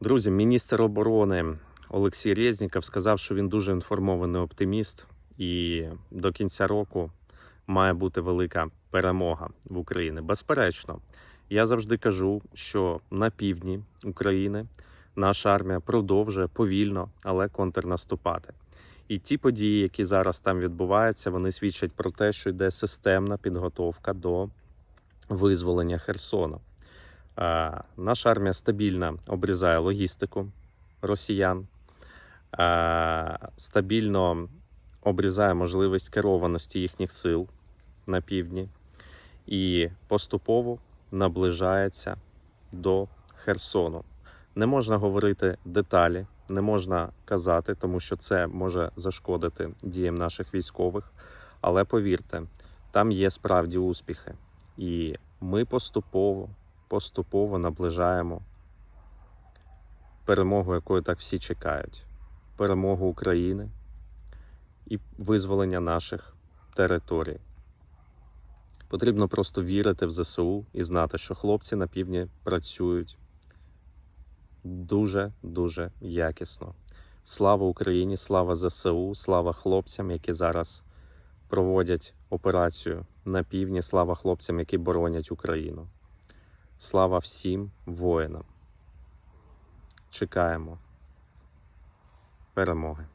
Друзі, міністр оборони Олексій Резніков сказав, що він дуже інформований оптиміст, і до кінця року має бути велика перемога в Україні. Безперечно, я завжди кажу, що на півдні України наша армія продовжує повільно, але контрнаступати. І ті події, які зараз там відбуваються, вони свідчать про те, що йде системна підготовка до визволення Херсона. Наша армія стабільно обрізає логістику росіян, стабільно обрізає можливість керованості їхніх сил на півдні і поступово наближається до Херсону. Не можна говорити деталі, не можна казати, тому що це може зашкодити діям наших військових. Але повірте, там є справді успіхи, і ми поступово поступово наближаємо перемогу, якої так всі чекають: перемогу України і визволення наших територій. Потрібно просто вірити в ЗСУ і знати, що хлопці на півдні працюють дуже дуже якісно. Слава Україні, слава ЗСУ, слава хлопцям, які зараз проводять операцію на півдні. Слава хлопцям, які боронять Україну. Слава всім воїнам. Чекаємо перемоги.